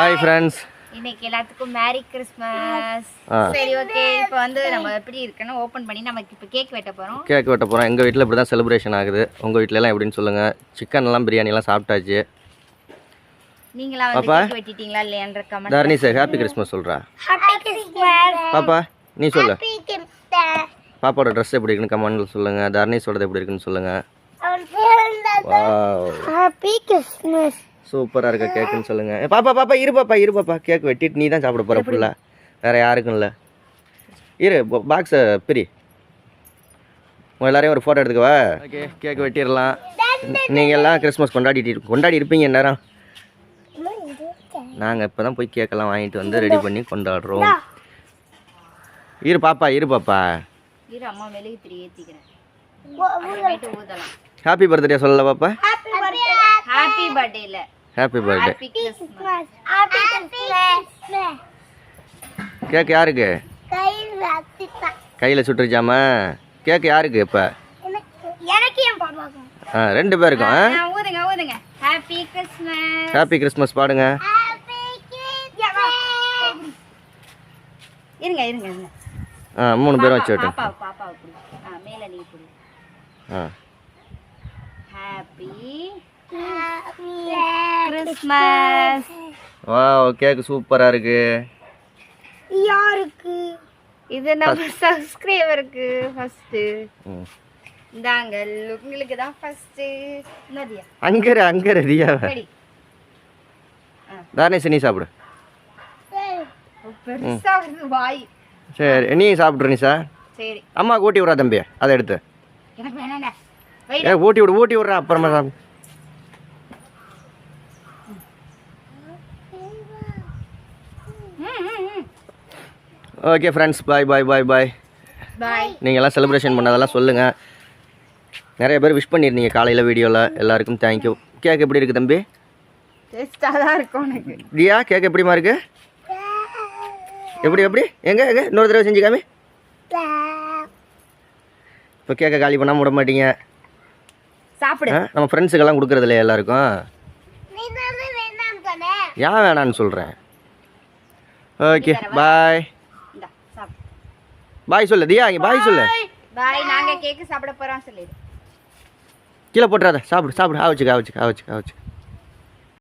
Hi friends இன்னைக்கு எல்லாத்துக்கும் merry Christmas. சரி ஓகே இப்போ வந்து நம்ம எப்படி இருக்குன்னு ஓபன் பண்ணி நமக்கு இப்போ கேக் வெட்ட போறோம். கேக் வெட்ட போகிறோம் எங்கள் வீட்டில் இப்படி தான் செலிப்ரேஷன் ஆகுது. உங்கள் வீட்டிலலாம் எப்படின்னு சொல்லுங்கள் சிக்கன் எல்லாம் பிரியாணிலாம் சாப்பிட்டாச்சு. நீங்களா வந்து பாப்பா. கேக் வெட்டிட்டீங்களா இல்லையான்ற comment Dharani sir happy Christmas சொல்கிறா ஹாப்பி கிறிஸ்மஸ் பாப்பா நீ சொல்லு. பாப்பாவோட ட்ரெஸ் எப்படி இருக்குன்னு கமெண்ட்ல சொல்லுங்கள் தர்ணீஸோடது எப்படி இருக்குன்னு சொல்லுங்கள் ஹாப்பி கிறிஸ்மஸ் சூப்பராக இருக்க கேக்குன்னு சொல்லுங்கள் பாப்பா பாப்பா இரு பாப்பா இரு பாப்பா. கேக் வெட்டிட்டு நீ தான் சாப்பிட போகிற ஃபுல்லாக வேறு யாருக்கும் இல்லை இரு பாக்ஸை பிரி. எல்லாரையும் ஒரு ஃபோட்டோ எடுத்துக்கவா? ஓகே கேக் வெட்டிடலாம். நீங்கள் எல்லாம் கிறிஸ்மஸ் கொண்டாடிட்டு கொண்டாடி இருப்பீங்க நேரம் நாங்கள் இப்போ தான் போய் கேக்கெல்லாம் வாங்கிட்டு வந்து ரெடி பண்ணி கொண்டாடுறோம். இரு பாப்பா இரு பாப்பா. ஹாப்பி பர்த்டே சொல்லல பாப்பா? ஹாப்பி பர்த்டே இல்ல happy birthday happy Christmas cake யாருக்கு? கையில் சுட்டுருச்சாமா? கேக் யாருக்கு இப்போ? எனக்கு என் பாப்பாக்கும் ஆ ரெண்டு பேருக்கும் ஆ? ஊதுங்க ஊதுங்க. ஹாப்பி கிறிஸ்மஸ் ஹாப்பி கிறிஸ்மஸ் பாடுங்க. இருங்க இருங்க இருங்க. ஆ மூணு பேரும் வச்சு விட்டு பாப்பா பாப்பா கொடு ஆ மேல நீ கொடு ஆ. Happy Christmas. வா கேக் சூப்பராக இருக்கு. யாருக்கு? இது நம்ம சப்ஸ்கிரைபருக்கு ஃபர்ஸ்ட் இந்தாங்க உங்களுக்கு தான் ஃபர்ஸ்ட் என்னதியா அங்கே அங்கே ரியாவை சரி தானேஷ் நீ சாப்பிடு. பெருசா வருது வாய். சரி நீ சாப்பிட்ரு நிஷா. சரி. அம்மா ஊட்டி விட்றா தம்பி. அதை எடுத்து. எனக்கு வேணாண்டா. ஏ ஊட்டி விடு ஊட்டி விட்றா அப்புறமா சாப்பிடு. ஓகே ஃப்ரெண்ட்ஸ் பாய் பாய் பாய் பாய் பாய் நீங்கள்லாம் செலிப்ரேஷன் பண்ணதெல்லாம் சொல்லுங்கள் நிறைய பேர் விஷ் பண்ணியிருந்தீங்க காலையில் வீடியோவில் எல்லாருக்கும் தேங்க்யூ கேக் எப்படி இருக்குது தம்பி? தியா கேக் எப்படிமா இருக்கு? எப்படி எப்படி? எங்க எங்க? இன்னொரு தடவை செஞ்சு காமி. இப்போ கேக்கை காலி பண்ணாமல் விட மாட்டீங்க. சாப்பிடு? நம்ம ஃப்ரெண்ட்ஸுக்கெல்லாம் கொடுக்குறது இல்லையா எல்லாருக்கும்? ஏன் வேணான்னு சொல்கிறேன் ஓகே பாய் பாய் சொல்லு தியா இங்கே பாய் சொல்லு. பாய் நாங்க கேக்கு சாப்பிட போறோம் சொல்லிடு. கீழே போட்டுறாத சாப்பிடு சாப்பிடு ஆவச்சுக்க ஆவச்சுக்க ஆவச்சுக்க ஆவச்சுக்க